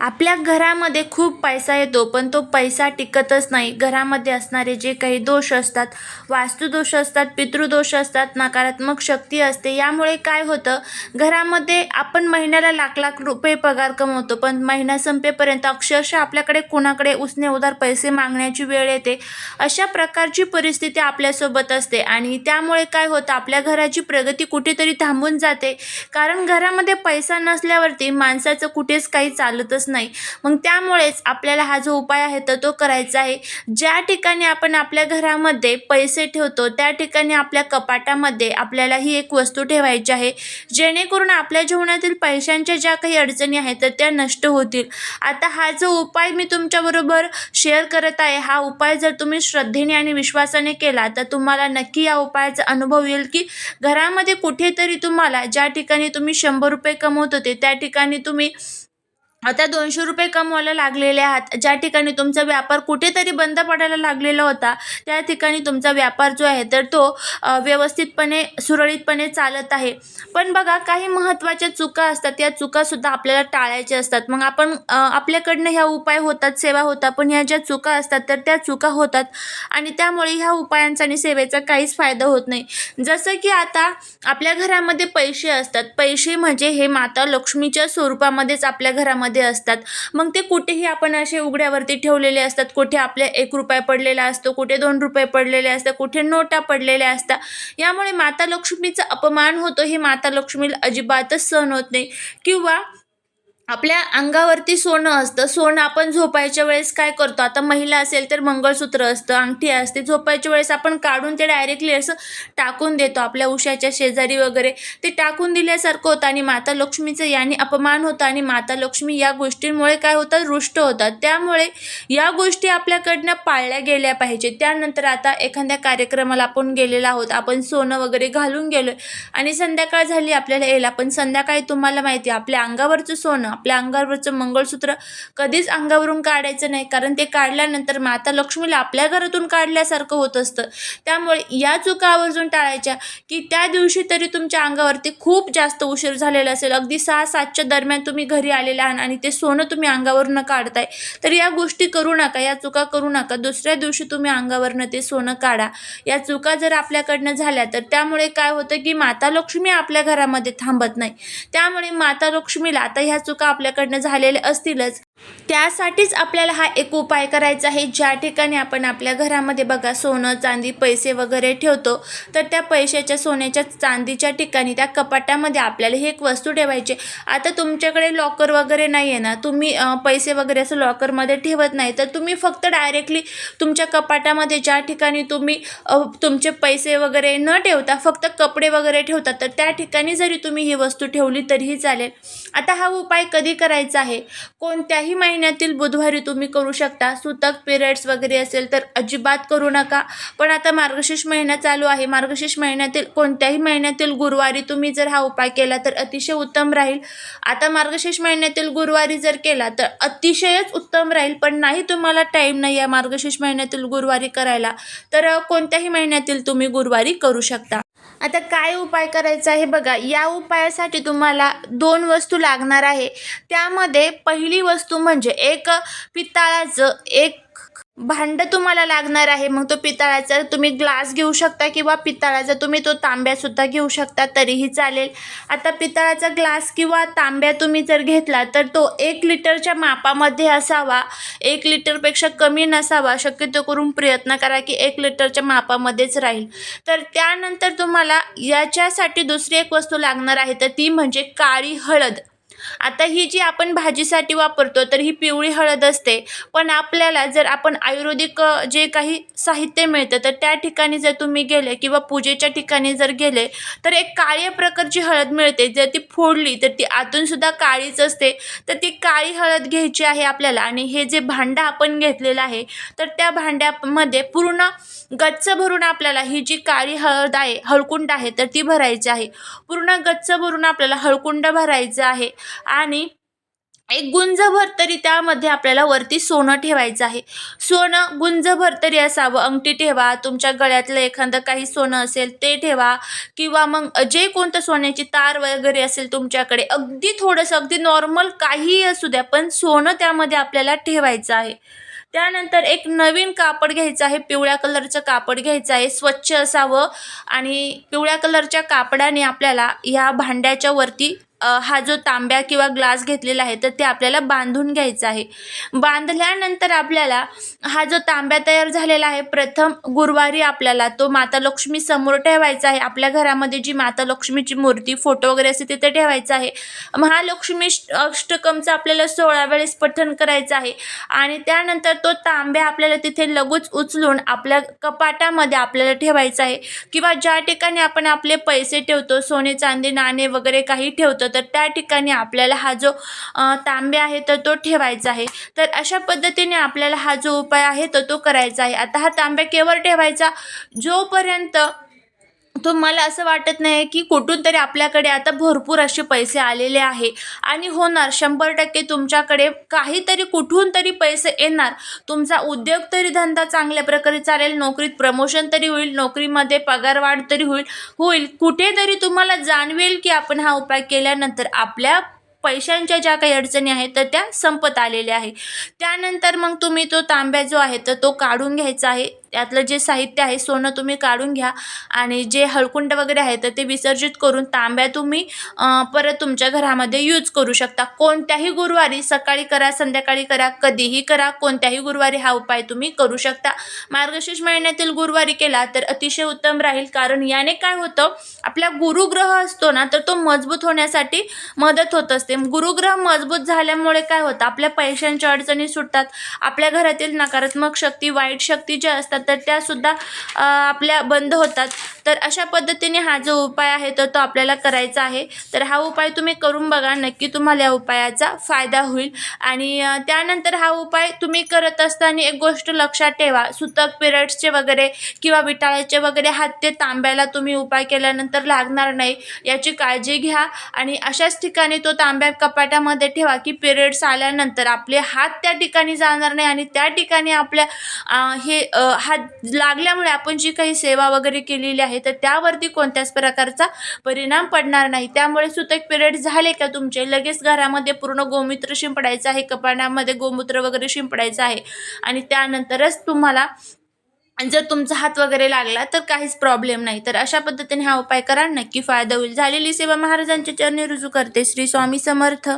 आपल्या घरामध्ये खूप पैसा येतो पण तो पैसा टिकतच नाही. घरामध्ये असणारे जे काही दोष असतात वास्तुदोष असतात पितृदोष असतात नकारात्मक शक्ती असते यामुळे काय होतं? घरामध्ये आपण महिन्याला लाख लाख रुपये पगार कमवतो पण महिना संपेपर्यंत अक्षरशः आपल्याकडे कोणाकडे उसने उधार पैसे मागण्याची वेळ येते. अशा प्रकारची परिस्थिती आपल्यासोबत असते आणि त्यामुळे काय होतं? आपल्या घराची प्रगती कुठेतरी थांबून जाते. कारण घरामध्ये पैसा नसल्यावरती माणसाचं कुठेच काही चालतच नाही. मग त्यामुळेच आपल्याला हा जो उपाय आहे तर तो करायचा आहे. ज्या ठिकाणी आपण आपल्या घरामध्ये पैसे ठेवतो त्या ठिकाणी आपल्या कपाटामध्ये आपल्याला ही एक वस्तू ठेवायची आहे. जेणेकरून आपल्या जीवनातील पैशांच्या ज्या काही अडचणी आहेत तर त्या नष्ट होतील. आता हा जो उपाय मी तुमच्याबरोबर शेअर करत आहे हा उपाय जर तुम्ही श्रद्धेने आणि विश्वासाने केला तर तुम्हाला नक्की या उपायाचा अनुभव येईल की घरामध्ये कुठेतरी तुम्हाला ज्या ठिकाणी तुम्ही शंभर रुपये कमवत होते त्या ठिकाणी तुम्ही आता दोनशे रुपये कमवायला लागलेले आहात. ज्या ठिकाणी तुमचा व्यापार कुठेतरी बंद पडायला लागलेला होता त्या ठिकाणी तुमचा व्यापार जो आहे तर तो व्यवस्थितपणे सुरळीतपणे चालत आहे. पण बघा काही महत्त्वाच्या चुका असतात. या चुकासुद्धा आपल्याला टाळायच्या असतात. मग आपण आपल्याकडनं ह्या उपाय होतात सेवा होतात पण ह्या ज्या चुका असतात तर त्या चुका होतात. आणि त्यामुळे ह्या उपायांचा आणि सेवेचा काहीच फायदा होत नाही. जसं की आता आपल्या घरामध्ये पैसे असतात. पैसे म्हणजे हे माता लक्ष्मीच्या स्वरूपामध्येच आपल्या घरामध्ये असतात. मग ते कुठेही आपण असे उघड्यावरती ठेवलेले असतात. कुठे आपल्या एक रुपया पडलेला असतो कुठे दोन रुपये पडलेले असतात कुठे नोटा पडलेल्या असतात. यामुळे माता लक्ष्मीचा अपमान होतो. हे माता लक्ष्मीला अजिबातच सहन होत नाही. किंवा आपल्या अंगावरती सोनं असतं. सोनं आपण झोपायच्या वेळेस काय करतो? आता महिला असेल तर मंगळसूत्र असतं अंगठी असते. झोपायच्या वेळेस आपण काढून ते डायरेक्टली असं टाकून देतो. आपल्या उशाच्या शेजारी वगैरे ते टाकून दिल्यासारखं होतं आणि माता लक्ष्मीचं याने अपमान होतं आणि माता लक्ष्मी या गोष्टींमुळे काय होतं? रुष्ट होतात. त्यामुळे या गोष्टी आपल्याकडनं पाळल्या गेल्या पाहिजे त्यानंतर आता एखाद्या कार्यक्रमाला आपण गेलेला आहोत. आपण सोनं वगैरे घालून गेलो आणि संध्याकाळ झाली आपल्याला यायला. पण संध्याकाळी तुम्हाला माहिती आहे आपल्या अंगावरचं सोनं आपल्या अंगावरचं मंगळसूत्र कधीच अंगावरून काढायचं नाही. कारण ते काढल्यानंतर माता लक्ष्मीला आपल्या घरातून काढल्यासारखं होत असतं. त्यामुळे या चुका आवर्जून टाळायच्या की त्या दिवशी तरी तुमच्या अंगावरती खूप जास्त उशीर झालेला असेल. अगदी सहा सातच्या दरम्यान तुम्ही घरी आलेला आहात आणि ते सोनं तुम्ही अंगावरून काढताय. तर या गोष्टी करू नका या चुका करू नका. दुसऱ्या दिवशी तुम्ही अंगावरनं ते सोनं काढा. या चुका जर आपल्याकडनं झाल्या तर त्यामुळे काय होतं की माता लक्ष्मी आपल्या घरामध्ये थांबत नाही. त्यामुळे माता लक्ष्मीला आता ह्या चुका आपल्याकडनं झालेले असतीलच. त्यासाठीच आपल्याला हा एक उपाय करायचा आहे. ज्या ठिकाणी आपण आपल्या घरामध्ये बघा सोनं चांदी पैसे वगैरे ठेवतो तर त्या पैशाच्या सोन्याच्या चांदीच्या ठिकाणी त्या कपाटामध्ये आपल्याला ही एक वस्तू ठेवायची आता तुमच्याकडे लॉकर वगैरे नाही आहे ना तुम्ही पैसे वगैरे असं लॉकरमध्ये ठेवत नाही तर तुम्ही फक्त डायरेक्टली तुमच्या कपाटामध्ये ज्या ठिकाणी तुम्ही तुमचे पैसे वगैरे न ठेवता फक्त कपडे वगैरे ठेवतात तर त्या ठिकाणी जरी तुम्ही ही वस्तू ठेवली तरीही चालेल. आता हा उपाय कधी करायचं आहे? कोणत्याही महिन्यातील बुधवारी तुम्ही करू शकता. सुतक पिरियड्स वगैरे असेल तर अजिबात करू नका. पण आता मार्गशीर्ष महिना चालू आहे. मार्गशीर्ष महिन्यातील कोणत्याही महिन्यातील गुरुवारी तुम्ही जर हा उपाय केला तर अतिशय उत्तम राहील. आता मार्गशीर्ष महिन्यातील गुरुवारी जर केला तर अतिशयच उत्तम राहील. पण नाही तुम्हाला टाईम नाही आहे मार्गशीर्ष महिन्यातील गुरुवारी करायला. तर कोणत्याही महिन्यातील तुम्ही गुरुवारी करू शकता. आता काय उपाय करायचा आहे बघा. या उपायासाठी तुम्हाला दोन वस्तू लागणार आहे. त्यामध्ये पहिली वस्तू म्हणजे एक पित्ताळाचं एक भांडं तुम्हाला लागणार आहे मग तो पितळाचा तुम्ही ग्लास घेऊ शकता किंवा पितळाचा तुम्ही तो तांब्यासुद्धा घेऊ शकता तरीही चालेल. आता पितळाचा ग्लास किंवा तांब्या तुम्ही जर घेतला तर तो एक लिटरच्या मापामध्ये असावा. एक लिटरपेक्षा कमी नसावा. शक्यतो करून प्रयत्न करा की एक लिटरच्या मापामध्येच राहील. तर त्यानंतर तुम्हाला याच्यासाठी दुसरी एक वस्तू लागणार आहे तर ती म्हणजे काळी हळद. आता ही जी आपण भाजीसाठी वापरतो तर ही पिवळी हळद असते. पण आपल्याला जर आपण आयुर्वेदिक जे काही साहित्य मिळतं तर त्या ठिकाणी जर तुम्ही गेले किंवा पूजेच्या ठिकाणी जर गेले तर एक काळ्या प्रकारची हळद मिळते. जर ती फोडली तर ती आतूनसुद्धा काळीच असते. तर ती काळी हळद घ्यायची आहे आपल्याला आणि हे जे भांडं आपण घेतलेलं आहे तर त्या भांड्यामध्ये पूर्ण गच्च भरून आपल्याला ही जी काळी हळद आहे हळकुंड आहे तर ती भरायची आहे. पूर्ण गच्च भरून आपल्याला हळकुंड भरायचं आहे. आणि एक गुंजभर तरी त्यामध्ये आपल्याला वरती सोनं ठेवायचं आहे. सोनं गुंजभर तरी असावं. अंगठी ठेवा तुमच्या गळ्यातलं एखादं काही सोनं असेल ते ठेवा किंवा मग जे कोणतं सोन्याची तार वगैरे असेल तुमच्याकडे अगदी थोडंसं अगदी नॉर्मल काहीही असू द्या पण सोनं त्यामध्ये आपल्याला ठेवायचं आहे. त्यानंतर एक नवीन कापड घ्यायचं आहे. पिवळ्या कलरचं कापड घ्यायचं आहे. स्वच्छ असावं आणि पिवळ्या कलरच्या कापडाने आपल्याला ह्या भांड्याच्या वरती हा जो तांब्या किंवा ग्लास घेतलेला आहे तर ते आपल्याला बांधून घ्यायचं आहे. बांधल्यानंतर आपल्याला हा जो तांब्या तयार झालेला आहे प्रथम गुरुवारी आपल्याला तो माता लक्ष्मी समोर ठेवायचा आहे. आपल्या घरामध्ये जी माता लक्ष्मीची मूर्ती फोटो वगैरे असते तिथे ठेवायचा आहे. महालक्ष्मी श- अष्टकमचं आपल्याला सोळा वेळेस पठण करायचं आहे. आणि त्यानंतर तो तांब्या आपल्याला तिथे लगूच उचलून आपल्या कपाटामध्ये आपल्याला ठेवायचा आहे. किंवा ज्या ठिकाणी आपण आपले पैसे ठेवतो सोने चांदी नाणे वगैरे काही ठेवतो तर त्या ठिकाणी आपल्याला हा जो तांब्या आहे तर तो ठेवायचा आहे. तर अशा पद्धतीने आपल्याला हा जो उपाय आहे तर तो करायचा आहे. आता हा तांब्या केवळ ठेवायचा जोपर्यंत तो मला असं वाटत नाही की कुठून तरी आपल्याकडे आता भरपूर असे पैसे आलेले आहे. आणि होणार शंभर टक्के तुमच्याकडे काहीतरी कुठून तरी पैसे येणार. तुमचा उद्योग तरी धंदा चांगल्या प्रकारे चालेल नोकरीत प्रमोशन तरी होईल नोकरीमध्ये पगारवाढ तरी होईल होईल. कुठेतरी तुम्हाला जाणवेल की आपण हा उपाय केल्यानंतर आपल्या पैशांच्या ज्या काही अडचणी आहेत तर त्या संपत आलेल्या आहे. त्यानंतर मग तुम्ही तो तांब्या जो आहे तर तो काढून घ्यायचा आहे. त्यातलं जे साहित्य आहे सोनं तुम्ही काढून घ्या. आणि जे हळकुंड वगैरे आहे तर ते विसर्जित करून तांब्या तुम्ही परत तुमच्या घरामध्ये यूज करू शकता. कोणत्याही गुरुवारी सकाळी करा संध्याकाळी करा कधीही करा कोणत्याही गुरुवारी हा उपाय तुम्ही करू शकता. मार्गशीर्ष महिन्यातील गुरुवारी केला तर अतिशय उत्तम राहील. कारण याने काय होतं आपला गुरुग्रह असतो ना तर तो मजबूत होण्यासाठी मदत होत असते. गुरुग्रह मजबूत झाल्यामुळे काय होतं आपल्या पैशांच्या अडचणी सुटतात. आपल्या घरातील नकारात्मक शक्ती वाईट शक्ती ज्या असतात तर त्यासुद्धा आपल्या बंद होतात. तर अशा पद्धतीने हा जो उपाय आहे तर तो आपल्याला करायचा आहे. तर हा उपाय तुम्ही करून बघा नक्की तुम्हाला या उपायाचा फायदा होईल. आणि त्यानंतर हा उपाय तुम्ही करत असताना एक गोष्ट लक्षात ठेवा. सुतक पिरियड्सचे वगैरे किंवा विटाळ्याचे वगैरे हात ते तांब्याला तुम्ही उपाय केल्यानंतर लागणार नाही. याची काळजी घ्या आणि अशाच ठिकाणी तो तांब्या कपाटामध्ये ठेवा की पिरियड्स आल्यानंतर आपले हात त्या ठिकाणी जाणार नाही आणि त्या ठिकाणी आपल्या हे हात लागल्यामुळे आपण जी काही सेवा वगैरे केलेली आहे तर त्यावरती कोणत्याच प्रकारचा परिणाम पडणार नाही. त्यामुळे सुतक पिरियड झाले का तुमचे? लगेच घरामध्ये पूर्ण गोमूत्र शिंपडायचं आहे कपाण्यामध्ये गोमूत्र वगैरे शिंपडायचं आहे आणि त्यानंतरच तुम्हाला जर तुमचा हात वगैरे लागला तर काहीच प्रॉब्लेम नाही. तर अशा पद्धतीने हा उपाय करा. नक्की फायदा होईल. झालेली सेवा महाराजांच्या चरणी रुजू करते. श्री स्वामी समर्थ.